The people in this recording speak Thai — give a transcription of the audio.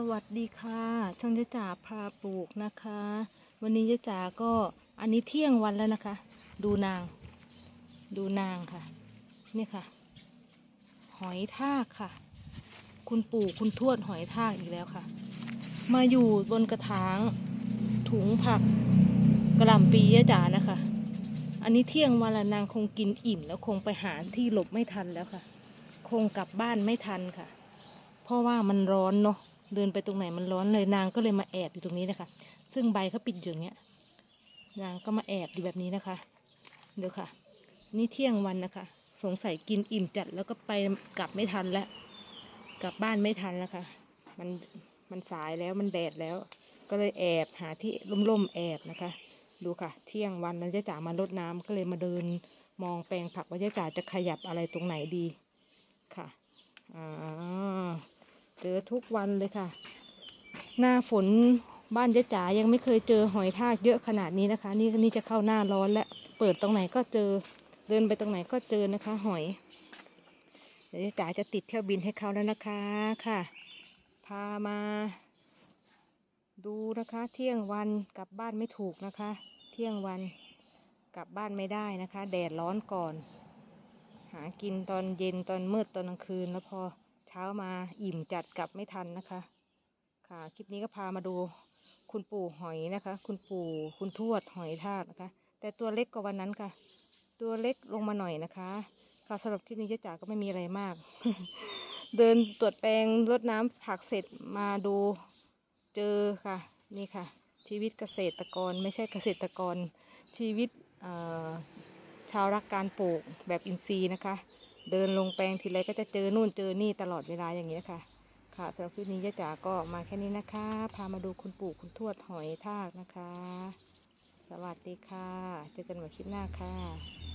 สวัสดีค่ะช่องยะจ๋าพาปลูกนะคะ วันนี้ยะจ๋าก็อันนี้เที่ยงวันแล้วนะคะ ดูนาง ดูนางค่ะ นี่ค่ะ หอยทากค่ะ คุณปู่คุณทวดหอยทากอีกแล้วค่ะ มาอยู่บนกระถางถุงผักกระหล่ำปียะจ๋านะคะ อันนี้เที่ยงวันละนางคงกินอิ่ม แล้วคงไปหาที่หลบไม่ทันแล้วค่ะ คงกลับบ้านไม่ทันค่ะ เพราะว่ามันร้อนเนาะ เดินไปตรงไหนมันร้อนเลยนางก็เลยมาแอบอยู่ตรงนี้นะคะ ซึ่งใบเขาปิดอยู่อย่างเงี้ย นางก็มาแอบอยู่แบบนี้นะคะ เดี๋ยวค่ะ นี่เที่ยงวันนะคะ สงสัยกินอิ่มจัดแล้วก็ไปกลับไม่ทันแล้วกลับบ้านไม่ทันแล้วค่ะ มันมันสายแล้วมันแดดแล้ว ก็เลยแอบหาที่ร่มๆแอบนะคะ ดูค่ะ เที่ยงวันแล้วเจ๊จ๋ามารดน้ำก็เลยมาเดินมองแปลงผักว่าเจ๊จ๋าจะขยับอะไรตรงไหนดีค่ะอ่า เจอทุกวันเลยค่ะ หน้าฝนบ้านเจจ๋ายังไม่เคยเจอหอยทากเยอะขนาดนี้นะคะ นี่นี่จะเข้าหน้าร้อนแล้ว เปิดตรงไหนก็เจอ เดินไปตรงไหนก็เจอนะคะ หอย เดี๋ยวเจ๊จ๋าจะติดเที่ยวบินให้เขาแล้วนะคะค่ะ พามา ดูนะคะ เที่ยงวันกลับบ้านไม่ถูกนะคะ เที่ยงวันกลับบ้านไม่ได้นะคะ แดดร้อนก่อน หากินตอนเย็นตอนมืดตอนกลางคืนแล้วพอ ช้ามาอิ่มจัดกลับไม่ทันนะคะ ค่ะคลิปนี้ก็พามาดูคุณปู่หอยนะคะ คุณปู่คุณทวดหอยทากนะคะ แต่ตัวเล็กกว่าวันนั้นค่ะ ตัวเล็กลงมาหน่อยนะคะ ค่ะสำหรับคลิปนี้เจ๊จ๋าก็ไม่มีอะไรมาก เดินตรวจแปลงรดน้ำผักเสร็จมาดูเจอค่ะ นี่ค่ะ ชีวิตเกษตรกรไม่ใช่เกษตรกรชีวิตชาวรักการปลูกแบบอินทรีย์นะคะ เดินลงแปลงทีไรก็จะเจอนู่นเจอนี่ตลอดเวลาอย่างเงี้ยค่ะ ค่ะสำหรับคลิปนี้ย่าจ๋าก็มาแค่นี้นะคะ พามาดูคุณปู่คุณทวดหอยทากนะคะ สวัสดีค่ะ เจอกันใหม่คลิปหน้าค่ะ